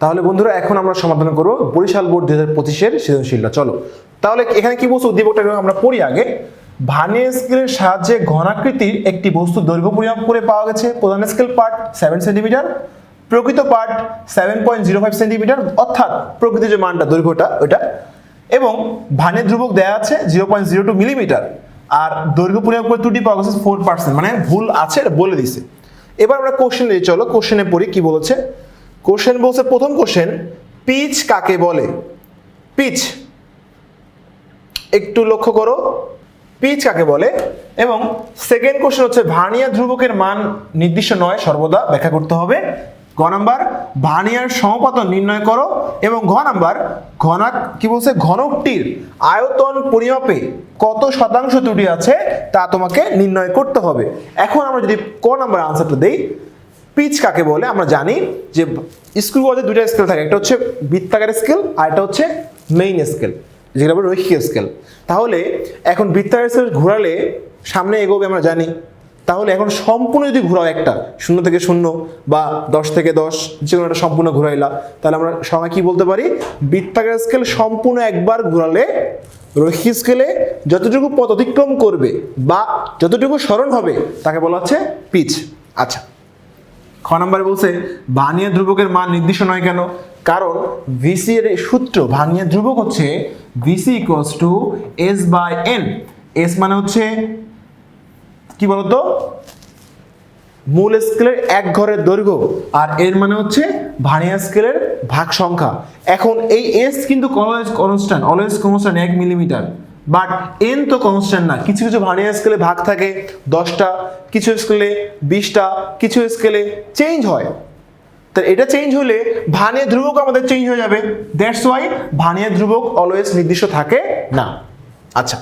তাহলে বন্ধুরা, এখন আমরা সমাধান করব বরিশাল বোর্ড দুই হাজার পঁচিশের সৃজনশীলটা। চলো। তাহলে এখানে কি বলছে উদ্দীপকটা আমরা পড়ি আগে। ভার্নিয়ার স্কেলের সাহায্যে ঘনাকৃতির একটি বস্তু দৈর্ঘ্য পরিমাপ করে পাওয়া গেছে। প্রধান স্কেল পার্ট সেভেন সেন্টিমিটার প্রকৃত part seven point zero five centimetre অর্থাৎ প্রকৃত যে মানটা, দৈর্ঘ্যটা ওটা এবং ভানের ধ্রুবক দেওয়া আছে zero point zero two millimetre আর দৈর্ঘ্য পরিমাপ করে ত্রুটি পাওয়া গেছে ফোর পার্সেন্ট মানে ভুল আছে বলে দিছে এবার আমরা কোশ্চেন দিয়ে চলো। কোশ্চেনে পড়ি, কি বলেছে? কোশ্চেন বলছে, প্রথম কোশ্চেন পিচ কাকে বলে? পিচ একটু লক্ষ্য করো পিচ কাকে বলে? এবং সেকেন্ড কোশ্চেন হচ্ছে, ভার্নিয়ার ধ্রুবকের মান নির্দিষ্ট নয়, সর্বদা ব্যাখ্যা করতে হবে। গ নাম্বার, ভার্নিয়ার সমপাতন নির্ণয় করো। এবং ঘ নাম্বার, ঘনাক, কি বলছে? ঘনকটির আয়তন পরিমাপে কত শতাংশ ত্রুটি আছে, তা তোমাকে নির্ণয় করতে হবে। এখন আমরা যদি ক নাম্বার আনসারটা দেই পিচ কাকে বলে? আমরা জানি যে স্কুল কলেজে দুইটা স্কেল থাকে, একটা হচ্ছে বৃত্তাকার স্কেল আর একটা হচ্ছে মেইন স্কেল যেটা বলে রৈখিক স্কেল তাহলে এখন বৃত্তাকার স্কেল ঘোরালে সামনে এগোবে আমরা জানি। তাহলে এখন সম্পূর্ণ যদি ঘোরাও একটা, শূন্য থেকে শূন্য বা দশ থেকে দশ, যে কোনো একটা সম্পূর্ণ ঘুরাইলা, তাহলে আমরা সবাই কি বলতে পারি? বৃত্তাকার স্কেল সম্পূর্ণ একবার ঘোরালে রৈখিক স্কেলে যতটুকু পথ অতিক্রম করবে বা যতটুকু স্মরণ হবে, তাকে বলা হচ্ছে পিচ। আচ্ছা। খ নম্বরে বলছে ভানিয়া ধ্রুবকের মান নির্দিষ্ট নয় কেন? কারণ ভিসি এর সূত্র ভানিয়া ধ্রুবক হচ্ছে VC equals to S by N S মানে হচ্ছে, কি বলতো? মূল স্কেলের এক ঘরের দৈর্ঘ্য। আর এর মানে হচ্ছে ভানিয়া স্কেলের ভাগ সংখ্যা। এখন এই এস কিন্তু অলওয়েজ কনস্ট্যান্ট অলওয়েজ কনস্ট্যান্ট এক মিলিমিটার বাট এন তো কনস্ট্যান্ট না। কিছু কিছু ভানিয়া স্কেলে ভাগ থাকে, দশটা, কিছু স্কেলে বিশটা, কিছু স্কেলে চেঞ্জ হয়। তো এটা চেঞ্জ হলে ভানিয়া ধ্রুবক আমাদের চেঞ্জ হয়ে যাবে। দ্যাটস ওয়াই ভানিয়া ধ্রুবক অলওয়েজ নির্দিষ্ট থাকে না। আচ্ছা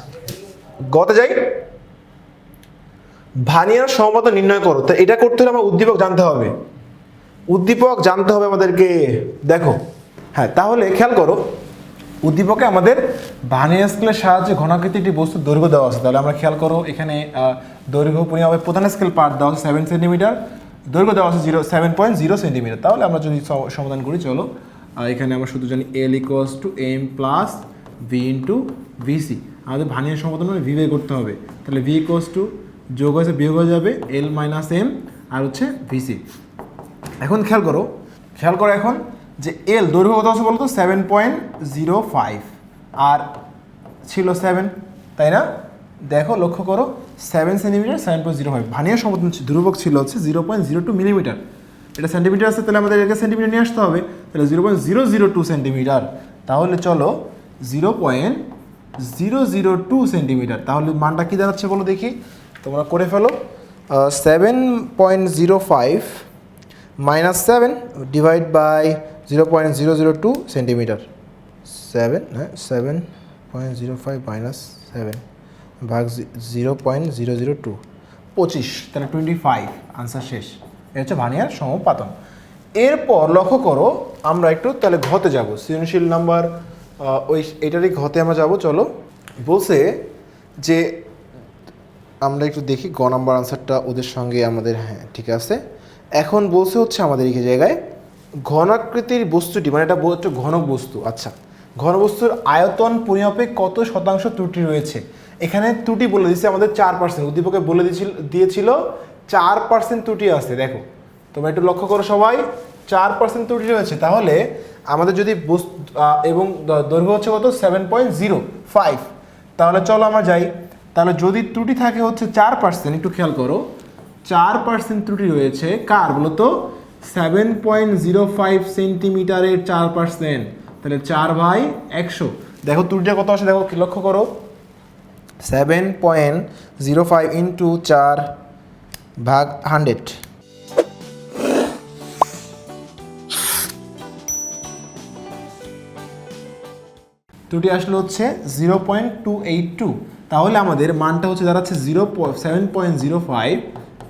গতে যাই। ভানিয়ার সমমত নির্ণয় করো। তো এটা করতে হলে আমার উদ্দীপক জানতে হবে। উদ্দীপক জানতে হবে আমাদেরকে। দেখো হ্যাঁ তাহলে খেয়াল করো। উদ্দীপকে আমাদের ভানিয়ার স্কেলের সাহায্যে ঘনাকৃতি একটি বস্তু দৈর্ঘ্য দেওয়া আছে। তাহলে আমরা খেয়াল করো, এখানে দৈর্ঘ্য পরিমাপে প্রধান স্কেল পার্ট দেওয়া আছে সেভেন সেন্টিমিটার দৈর্ঘ্য দেওয়া আছে zero seven point zero centimetre তাহলে আমরা যদি সমাধান করি, চলো এখানে আমরা শুধু জানি L equals to M plus V into VC আমাদের ভানিয়ার সমাধান মানে ভি করতে হবে। তাহলে ভি ইকোয়াস টু যোগ হয়েছে, বিয়োগ হয়ে যাবে এল মাইনাস এম আর হচ্ছে ভিসি এখন খেয়াল করো খেয়াল করো এখন যে এল দৈর্ঘ্য কত আছে বলতো? সেভেন পয়েন্ট জিরো ফাইভ আর ছিল সেভেন তাই না? দেখো, লক্ষ্য করো seven centimetre seven point zero five ভানিয়ার সমতন ধ্রুবক ছিল হচ্ছে zero point zero two millimetre এটা সেন্টিমিটার আছে, তাহলে আমাদের এটাকে সেন্টিমিটার নিয়ে আসতে হবে। তাহলে zero point zero zero two centimetre তাহলে চলো zero point zero zero two centimetre তাহলে মানটা কী দাঁড়াচ্ছে বলো দেখি? তোমরা করে ফেলো। Seven point zero five minus seven divide by zero point zero zero two centimetre seven হ্যাঁ seven point zero five minus seven ভাগ zero point zero zero two পঁচিশ, তাহলে টোয়েন্টি ফাইভ আনসার শেষ। এটা হচ্ছে ভানিয়ার সমপাতন। এরপর লক্ষ্য করো, আমরা একটু তাহলে ঘতে যাব। সৃজনশীল নাম্বার ওই এটারই ঘতে আমরা যাব, চলো। বলছে যে, আমরা একটু দেখি গ নাম্বার আনসারটা ওদের সঙ্গে আমাদের হ্যাঁ ঠিক আছে। এখন বলছে হচ্ছে আমাদের এই জায়গায় ঘনাকৃতির বস্তুটি মানে এটা হচ্ছে ঘনক বস্তু আচ্ছা। ঘনবস্তুর আয়তন পরিমাপে কত শতাংশ ত্রুটি রয়েছে? এখানে ত্রুটি বলে দিচ্ছে আমাদের চার পার্সেন্ট উদ্দীপকে বলে দিয়েছিল দিয়েছিল চার পার্সেন্ট ত্রুটি আছে, দেখো। তোমরা একটু লক্ষ্য করো সবাই, চার পার্সেন্ট ত্রুটি রয়েছে। তাহলে আমাদের যদি বস্তু এবং দৈর্ঘ্য হচ্ছে কত? সেভেন পয়েন্ট জিরো ফাইভ তাহলে চলো আমরা যাই। তাহলে যদি ত্রুটি থাকে হচ্ছে চার পার্সেন্ট একটু খেয়াল করো। চার পার্সেন্ট ত্রুটি রয়েছে কার, বলতো? সেভেন পয়েন্ট জিরো ফাইভ সেন্টিমিটারের চার পার্সেন্ট তাহলে চার বাই একশো। দেখো ত্রুটিটা কত আসে? দেখো, লক্ষ্য করো। Seven point zero five into চার ভাগ হান্ড্রেড ত্রুটি আসলে হচ্ছে zero point two eight two তাহলে আমাদের মানটা হচ্ছে দাঁড়াচ্ছে zero seven point zero five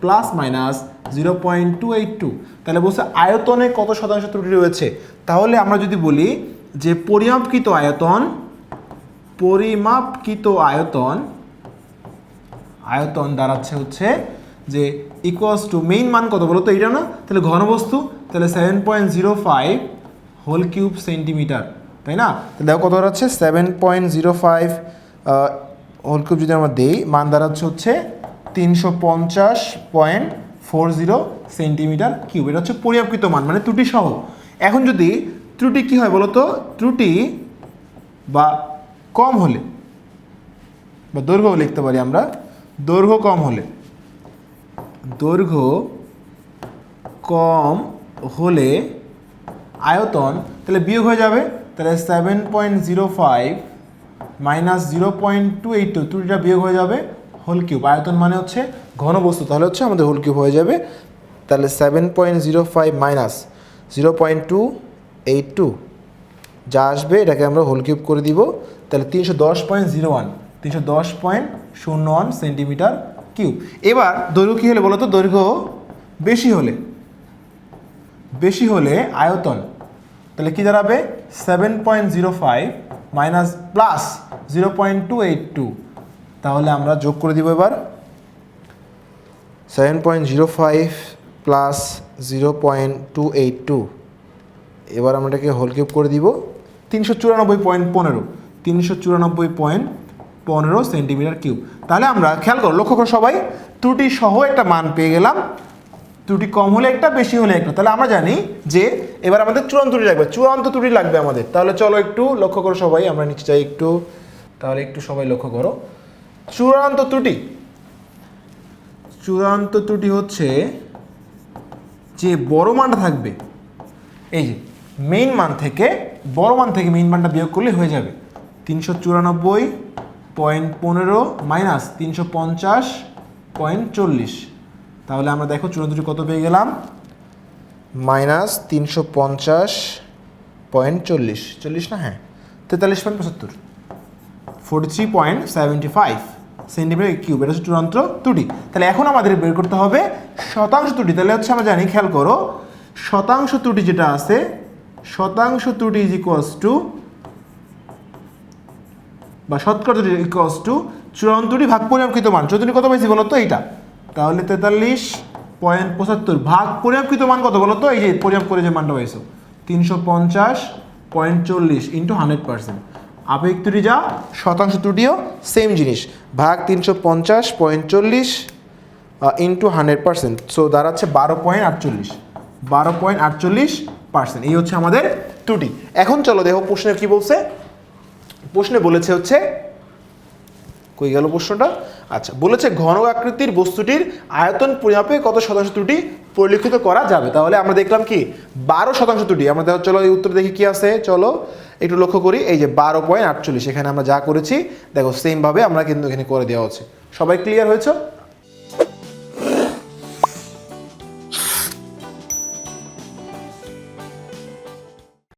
plus minus zero point two eight two তাহলে বলছে আয়তনে কত শতাংশ ত্রুটি রয়েছে? তাহলে আমরা যদি বলি যে পরিমাপকৃত আয়তন পরিমাপকৃত আয়তন আয়তন দাঁড়াচ্ছে হচ্ছে যে ইকুয়ালস টু মেইন মান কত বলো তো এইটা না? তাহলে ঘনবস্তু, তাহলে seven point zero five whole cube centimetre তাই না? তাহলে দেখো কত দাঁড়াচ্ছে? Seven point zero five whole cube যদি আমরা দিই, মান দাঁড়াচ্ছে হচ্ছে তিনশো পঞ্চাশ point four zero centimetre cube. এটা হচ্ছে পরিমাপকৃত মান মানে ত্রুটি সহ। এখন যদি ত্রুটি কী হয় বলো তো ত্রুটি বা কম হলে, বা দৈর্ঘ্য লিখতে পারি আমরা, দৈর্ঘ্য কম হলে, দৈর্ঘ্য কম হলে আয়তন তাহলে বিয়োগ হয়ে যাবে, তাহলে seven point zero five minus zero point two eight two ত্রুটিটা বিয়োগ হয়ে যাবে হোল কিউব আয়তন মানে হচ্ছে ঘনবস্তু তাহলে হচ্ছে আমাদের হোল কিউব হয়ে যাবে। তাহলে seven point zero five minus zero point two eight two যা আসবে, এটাকে আমরা হোল কিউব করে দিব। তাহলে তিনশো দশ পয়েন্ট জিরো ওয়ান তিনশো দশ পয়েন্ট শূন্য ওয়ান সেন্টিমিটার কিউব এবার দৈর্ঘ্য কী হলে বলো তো? দৈর্ঘ্য বেশি হলে। বেশি হলে আয়তন। তাহলে কী দাঁড়াবে? Seven point zero five minus plus zero point two eight two তাহলে আমরা যোগ করে দিব এবার seven point zero five plus zero point two eight two এবার আমরা এটাকে হোল কিউব করে দিব। তিনশো চুরানব্বই পয়েন্ট পনেরো। তিনশো চুরানব্বই পয়েন্ট পনেরো সেন্টিমিটার কিউব তাহলে আমরা খেয়াল করো, লক্ষ্য করো সবাই, ত্রুটি সহ একটা মান পেয়ে গেলাম। ত্রুটি কম হলে একটা, বেশি হলে একটা। তাহলে আমরা জানি যে এবার আমাদের চূড়ান্ত ত্রুটি লাগবে। চূড়ান্ত ত্রুটি লাগবে আমাদের। তাহলে চলো একটু লক্ষ্য করো সবাই, আমরা নিচে যাই একটু। তাহলে একটু সবাই লক্ষ্য করো। চূড়ান্ত ত্রুটি। চূড়ান্ত ত্রুটি হচ্ছে যে বড় মানটা থাকবে, এই যে মেইন মান থেকে বড় মান থেকে মেইন মানটা বিয়োগ করলে হয়ে যাবে তিনশো চুরানব্বই পয়েন্ট পনেরো মাইনাস তিনশো পঞ্চাশ পয়েন্ট চল্লিশ। তাহলে আমরা দেখো চূড়ান্তটি কত পেয়ে গেলাম? মাইনাস তিনশো পঞ্চাশ পয়েন্ট চল্লিশ। চল্লিশ না হ্যাঁ। তেতাল্লিশ পয়েন্ট পঁচাত্তর। Forty three point seventy five centimetre cube, এটা হচ্ছে চূড়ান্ত ত্রুটি। তাহলে এখন আমাদের বের করতে হবে শতাংশ ত্রুটি। তাহলে হচ্ছে আমরা জানি, খেয়াল করো, শতাংশ ত্রুটি যেটা আছে, শতাংশ ত্রুটি ইজ ইকুয়ালস টু বা শতকরা ত্রুটি ইকুয়ালস টু চূড়ান্ত ত্রুটি ভাগ পরিমাপকৃত মান। চৌধুরী কত পাইছি বলো তো এইটা। তাহলে তেতাল্লিশ পয়েন্ট পঁচাত্তর ভাগ পরিমাপকৃত মান কত বলো তো এই যে পরিমাপ করে যে মানটা পাইছো। তিনশো পঞ্চাশ পয়েন্ট চল্লিশ ইন্টু হান্ড্রেড পার্সেন্ট আপেক্ষিক ত্রুটি যা, শতাংশ ত্রুটিও সেম জিনিস। ভাগ তিনশো পঞ্চাশ পয়েন্ট চল্লিশ ইন্টু হান্ড্রেড পার্সেন্ট সো দাঁড়াচ্ছে বারো পয়েন্ট আটচল্লিশ। বারো পয়েন্ট আটচল্লিশ পার্সেন্ট এই হচ্ছে আমাদের ত্রুটি। এখন চলো দেখো প্রশ্নে কি বলছে? প্রশ্নে বলেছে হচ্ছে, কই গেল প্রশ্নটা? আচ্ছা বলেছে ঘন আকৃতির বস্তুটির আয়তন পরিমাপে কত শতাংশ ত্রুটি? পরিলক্ষিত করা যাবে। তাহলে আমরা দেখলাম কি? বারো শতাংশ ত্রুটি। আমরা দেখো, চলো এই উত্তর দেখি কি আছে। চলো, একটু লক্ষ্য করি। এই যে বারো পয়েন্ট আটচল্লিশ, এখানে আমরা যা করেছি, দেখো সেমভাবে আমরা কিন্তু এখানে করে দেওয়া হচ্ছে। সবাই ক্লিয়ার হয়েছে?